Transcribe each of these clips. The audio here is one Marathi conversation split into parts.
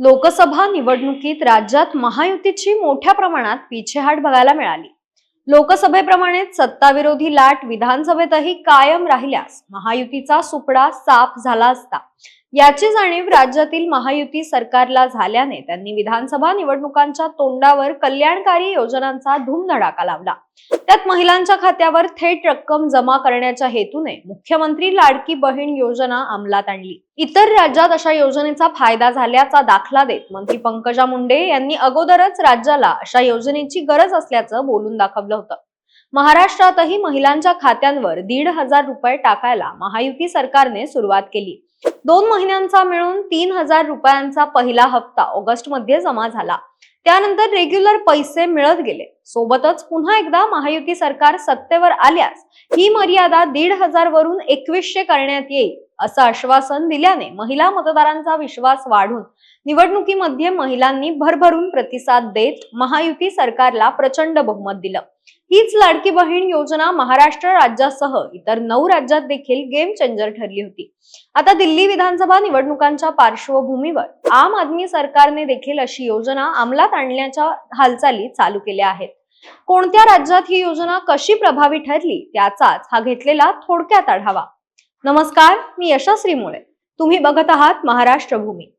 लोकसभा निवडणुकीत राज्यात महायुतीची मोठ्या प्रमाणात पिछेहाट बघायला मिळाली. लोकसभेप्रमाणेच सत्ताविरोधी लाट विधानसभेतही कायम राहिल्यास महायुतीचा सुपडा साफ झाला असता. याची जाणीव राज्यातील महायुती सरकारला झाल्याने त्यांनी विधानसभा निवडणुकांच्या तोंडावर कल्याणकारी योजनांचा धूमधडाका लावला. त्यात महिलांच्या खात्यावर थेट रक्कम जमा करण्याच्या हेतूने मुख्यमंत्री लाडकी बहीण योजना अंमलात आणली. इतर राज्यात अशा योजनेचा फायदा झाल्याचा दाखला देत मंत्री पंकजा मुंडे यांनी अगोदरच राज्याला अशा योजनेची गरज असल्याचं बोलून दाखवलं होतं. महाराष्ट्रातही महिलांच्या खात्यांवर दीड हजार रुपये टाकायला महायुती सरकारने सुरुवात केली. दोन महिन्यांचा मिळून तीन हजार रुपयांचा पहिला हप्ता ऑगस्टमध्ये जमा झाला. त्यानंतर रेग्युलर पैसे मिळत गेले. सोबतच पुन्हा एकदा महायुती सरकार सत्तेवर आल्यास ही मर्यादा दीड हजार वरून एकवीसशे करण्यात येईल असं आश्वासन दिल्याने महिला मतदारांचा विश्वास वाढून निवडणुकीमध्ये महिलांनी भरभरून प्रतिसाद देत महायुती सरकारला प्रचंड बहुमत दिलं. हीच लाडकी बहीण योजना महाराष्ट्र राज्यासह इतर नऊ राज्यात देखील गेम चेंजर ठरली होती. आता दिल्ली विधानसभा निवडणुकांच्या पार्श्वभूमीवर आम आदमी सरकारने देखील अशी योजना अंमलात आणण्याच्या हालचाली चालू केल्या आहेत. कोणत्या राज्यात ही योजना कशी प्रभावी ठरली त्याचाच हा घेतलेला थोडक्यात आढावा. नमस्कार मी यशस्वी मुळे. तुम्ही बघत आहात महाराष्ट्र भूमी.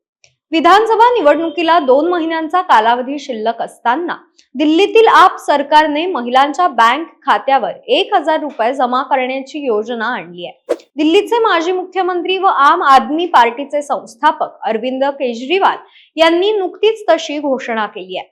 विधानसभा निवडणुकीला दोन महिन्यांचा कालावधी शिल्लक असताना दिल्लीतील आप सरकारने महिलांच्या बँक खात्यावर एक हजार रुपये जमा करण्याची योजना आणली आहे. दिल्लीचे माजी मुख्यमंत्री व आम आदमी पार्टीचे संस्थापक अरविंद केजरीवाल यांनी नुकतीच तशी घोषणा केली आहे.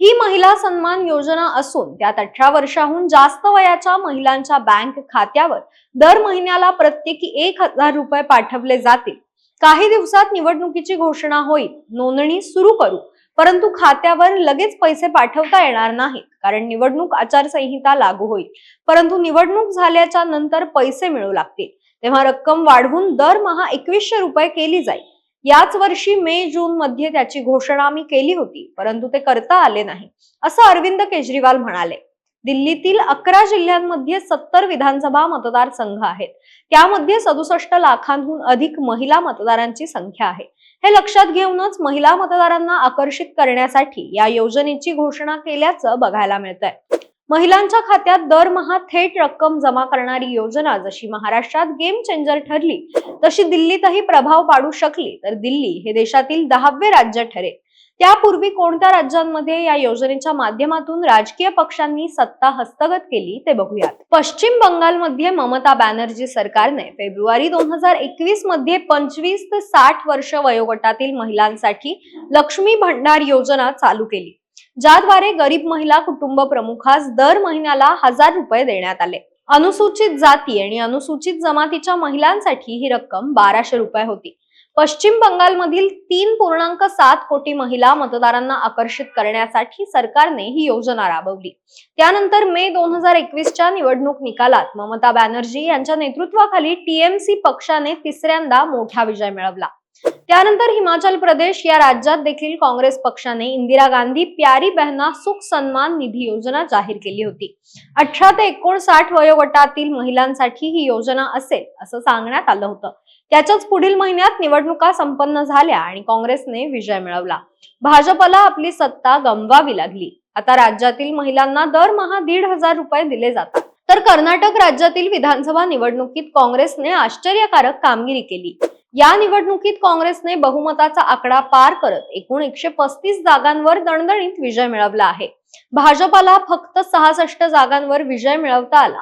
ही महिला सन्मान योजना असून त्यात अठरा वर्षाहून जास्त वयाच्या महिलांच्या बँक खात्यावर दर महिन्याला प्रत्येकी एक हजार रुपये पाठवले जातील काही दिवसात निवडणुकीची घोषणा होईल. नोंदणी सुरू करू. परंतु खात्यावर लगेच पैसे पाठवता येणार नाहीत कारण निवडणूक आचारसंहिता लागू होईल. परंतु निवडणूक झाल्याच्यानंतर पैसे मिळू लागतील. तेव्हा रक्कम वाढवून दरमहा एकवीसशे रुपये केली जाईल. याच वर्षी मे जून मध्ये त्याची घोषणा मी केली होती परंतु ते करता आले नाही असं अरविंद केजरीवाल म्हणाले. दिल्लीतील अकरा जिल्ह्यांमध्ये सत्तर विधानसभा मतदारसंघ आहेत. त्यामध्ये सदुसष्ट लाखांहून अधिक महिला मतदारांची संख्या आहे. हे लक्षात घेऊनच महिला मतदारांना आकर्षित करण्यासाठी या योजनेची घोषणा केल्याचं बघायला मिळत आहे महिलांच्या खात्यात दरमहा थेट रक्कम जमा करणारी योजना जशी महाराष्ट्रात गेम चेंजर ठरली तशी दिल्लीतही प्रभाव पाडू शकली तर दिल्ली हे देशातील दहावे राज्य ठरेल. त्यापूर्वी कोणत्या राज्यांमध्ये या योजनेच्या माध्यमातून राजकीय पक्षांनी सत्ता हस्तगत केली ते बघूयात. पश्चिम बंगालमध्ये ममता बॅनर्जी सरकारने फेब्रुवारी दोन हजार एकवीसमध्ये पंचवीस ते साठ वर्ष वयोगटातील महिलांसाठी लक्ष्मी भंडार योजना चालू केली ज्याद्वारे गरीब महिला कुटुंब प्रमुखास दर महिन्याला हजार रुपये देण्यात आले. अनुसूचित जाती आणि अनुसूचित जमातीच्या महिलांसाठी ही रक्कम बाराशे रुपये होती. पश्चिम बंगालमधील तीन पूर्णांक सात कोटी महिला मतदारांना आकर्षित करण्यासाठी सरकारने ही योजना राबवली. त्यानंतर मे दोन हजार एकवीसच्या निवडणूक निकालात ममता बॅनर्जी यांच्या नेतृत्वाखाली टीएमसी पक्षाने तिसऱ्यांदा मोठा विजय मिळवला. त्यानंतर हिमाचल प्रदेश या राज्यात देखील काँग्रेस पक्षाने इंदिरा गांधी प्यारी बहना सुख सन्मान निधी योजना जाहीर केली होती. अठरा ते एकोणसाठ वयोगटातील महिलांसाठी ही योजना असेल असं सांगण्यात आलं होतं. त्याच्याच पुढील महिन्यात निवडणुका संपन्न झाल्या आणि काँग्रेसने विजय मिळवला. भाजपला आपली सत्ता गमवावी लागली. आता राज्यातील महिलांना दरमहा दीड हजार रुपये दिले जातात. तर कर्नाटक राज्यातील विधानसभा निवडणुकीत काँग्रेसने आश्चर्यकारक कामगिरी केली. या निवडणुकीत काँग्रेसने बहुमताचा आकडा पार करत एकूण एकशे पस्तीस जागांवर दणदणीत विजय मिळवला आहे. भाजपाला फक्त सहासष्ट जागांवर विजय मिळवता आला.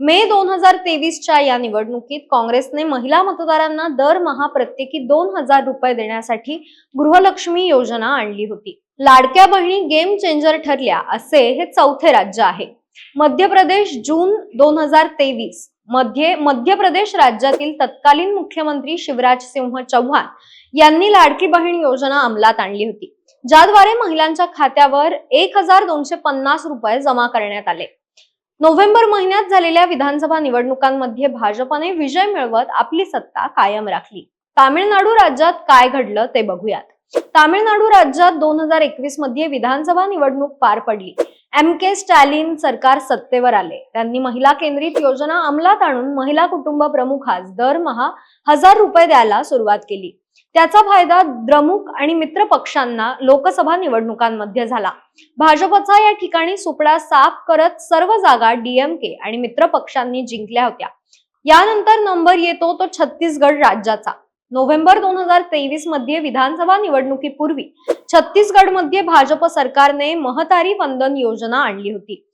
मे दोन हजार तेवीसच्या या निवडणुकीत काँग्रेसने महिला मतदारांना दरमहा प्रत्येकी दोन हजार रुपये देण्यासाठी गृहलक्ष्मी योजना आणली होती. लाडक्या बहिणी गेम चेंजर ठरल्या असे हे चौथे राज्य आहे. मध्य प्रदेश जून दोन हजार तेवीस. मध्ये मध्य प्रदेश राज्यातील तत्कालीन मुख्यमंत्री शिवराज सिंह चौहान यांनी लाडकी बहीण योजना अंमलात आणली होती ज्याद्वारे महिलांच्या खात्यावर एक हजार दोनशे पन्नास रुपये जमा करण्यात आले. नोव्हेंबर महिन्यात झालेल्या विधानसभा निवडणुकांमध्ये भाजपने विजय मिळवत आपली सत्ता कायम राखली. तामिळनाडू राज्यात काय घडलं ते बघूयात. तामिळनाडू राज्यात दोन हजार एकवीसमध्ये विधानसभा निवडणूक पार पडली. एम के स्टॅलिन सरकार सत्तेवर आले. त्यांनी महिला केंद्रित योजना अंमलात आणून महिला कुटुंब प्रमुखास दरमहा हजार रुपये द्यायला सुरुवात केली. त्याचा फायदा द्रमुक आणि मित्र पक्षांना लोकसभा निवडणुकांमध्ये झाला. भाजपचा या ठिकाणी सुपडा साफ करत सर्व जागा डीएमके आणि मित्र पक्षांनी जिंकल्या होत्या. यानंतर नंबर येतो तो छत्तीसगड राज्याचा. नोव्हेंबर दोन हजार तेवीसमध्ये विधानसभा निवडणुकीपूर्वी छत्तीसगडमध्ये भाजप सरकारने महतारी वंदन योजना आणली होती.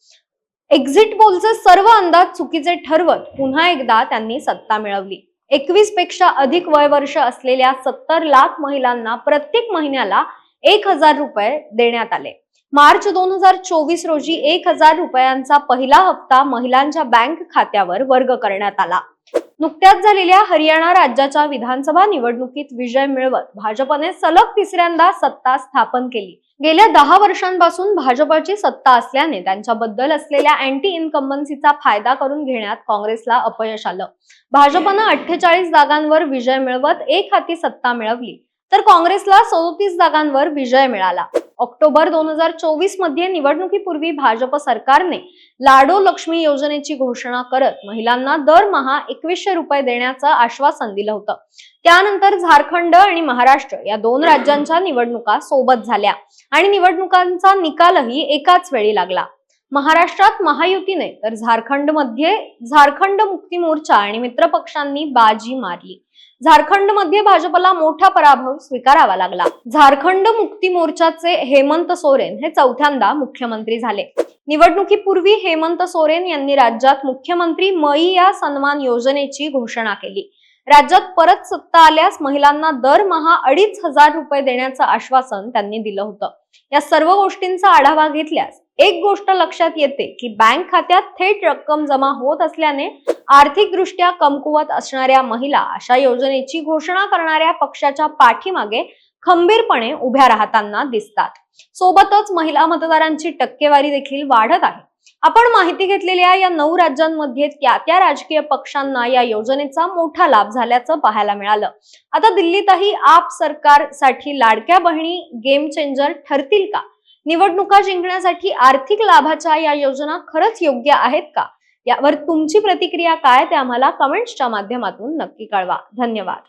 एक्झिट पोलचे सर्व अंदाज चुकीचे ठरवत पुन्हा एकदा त्यांनी सत्ता मिळवली. एकवीसपेक्षा अधिक वय वर्ष असलेल्या सत्तर लाख महिलांना प्रत्येक महिन्याला एक हजार रुपये देण्यात आले. मार्च दोन हजार चोवीस रोजी एक हजार रुपयांचा पहिला हप्ता महिलांच्या बँक खात्यावर वर्ग करण्यात आला. नुकत्याच झालेल्या हरियाणा राज्याच्या विधानसभा निवडणुकीत विजय मिळवत भाजपने सलग तिसऱ्यांदा सत्ता स्थापन केली. गेल्या दहा वर्षांपासून भाजपची सत्ता असल्याने त्यांच्याबद्दल असलेल्या अँटी इन्कम्बन्सीचा फायदा करून घेण्यात काँग्रेसला अपयश आलं. भाजपनं अठ्ठेचाळीस जागांवर विजय मिळवत एक हाती सत्ता मिळवली तर काँग्रेसला सदोतीस जागांवर विजय मिळाला. ऑक्टोबर दोन हजार चोवीसमध्ये निवडणुकीपूर्वी भाजप सरकारने लाडो लक्ष्मी योजनेची घोषणा करत महिलांना दरमहा एकवीसशे रुपये देण्याचं आश्वासन दिलं होतं. त्यानंतर झारखंड आणि महाराष्ट्र या दोन राज्यांच्या निवडणुका सोबत झाल्या आणि निवडणुकांचा निकालही एकाच वेळी लागला. महाराष्ट्रात महायुतीने तर झारखंडमध्ये झारखंड मुक्ती मोर्चा आणि मित्र पक्षांनी बाजी मारली. झारखंडमध्ये भाजपला मोठा पराभव स्वीकारावा लागला. झारखंड मुक्ती मोर्चाचे हेमंत सोरेन हे चौथ्यांदा मुख्यमंत्री झाले. निवडणुकीपूर्वी हेमंत सोरेन यांनी राज्यात मुख्यमंत्री मई या सन्मान योजनेची घोषणा केली. राज्यात परत सत्ता आल्यास महिलांना दरमहा अडीच हजार रुपये देण्याचं आश्वासन त्यांनी दिलं होतं. या सर्व गोष्टींचा आढावा घेतल्यास एक गोष्ट लक्षात येते की बँक खात्यात थेट रक्कम जमा होत असल्याने आर्थिकदृष्ट्या कमकुवत असणाऱ्या महिला अशा योजनेची घोषणा करणाऱ्या पक्षाच्या पाठीमागे खंबीरपणे उभ्या राहताना दिसतात. सोबतच महिला मतदारांची टक्केवारी देखील वाढत आहे. आपण माहिती घेतलेल्या या नऊ राज्यांमध्ये त्या त्या राजकीय पक्षांना या योजनेचा मोठा लाभ झाल्याचं पाहायला मिळालं. आता दिल्लीतही आप सरकारसाठी लाडक्या बहिणी गेम चेंजर ठरतील का? निवडणुका जिंकण्यासाठी आर्थिक लाभाच्या या योजना खरंच योग्य आहेत का? यावर तुमची प्रतिक्रिया काय? ते आम्हाला कमेंट्सच्या माध्यमातून नक्की कळवा. धन्यवाद.